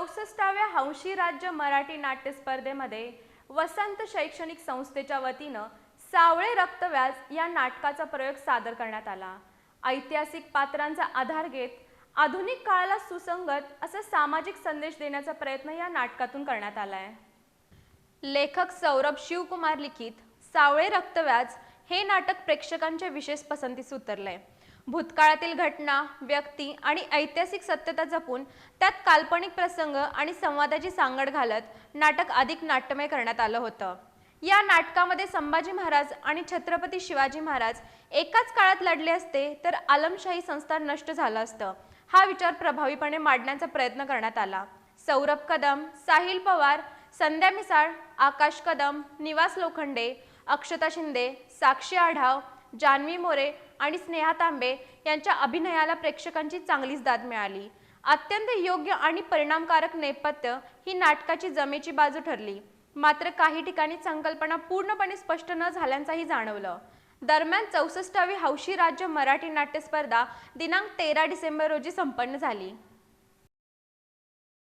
चौसष्टाव्या हंशी राज्य मराठी नाट्य स्पर्धेमध्ये वसंत शैक्षणिक संस्थेच्या वतीनं सावळे रक्तव्याज या नाटकाचा प्रयोग सादर करण्यात आला. ऐतिहासिक पात्रांचा आधार घेत आधुनिक काळाला सुसंगत असा सामाजिक संदेश देण्याचा प्रयत्न या नाटकातून करण्यात आला आहे लेखक सौरभ शिवकुमार लिखित सावळे रक्तव्याज हे नाटक प्रेक्षकांच्या विशेष पसंतीस उतरलंय. भूतकाळातील घटना व्यक्ती आणि ऐतिहासिक सत्यता जपून त्यात काल्पनिक प्रसंग आणि संवादाची सांगड घालत नाटक अधिक नाट्यमय करण्यात आलं होतं. या नाटकामध्ये संभाजी महाराज आणि छत्रपती शिवाजी महाराज एकाच काळात लढले असते तर आलमशाही संस्थान नष्ट झालं असतं. हा विचार प्रभावीपणे मांडण्याचा प्रयत्न करण्यात आला. सौरभ कदम साहिल पवार संध्या मिसाळ आकाश कदम निवास लोखंडे अक्षता शिंदे साक्षी आढाव जान्हवी मोरे आणि स्नेहा तांबे यांच्या अभिनयाला प्रेक्षकांची चांगलीच दाद मिळाली. अत्यंत योग्य आणि परिणामकारक नेपथ्य ही नाटकाची जमेची बाजू ठरली. मात्र काही ठिकाणी संकल्पना पूर्णपणे स्पष्ट न झाल्याचंही जाणवलं. दरम्यान चौसष्टावी हौशी राज्य मराठी नाट्य स्पर्धा दिनांक तेरा डिसेंबर रोजी संपन्न झाली.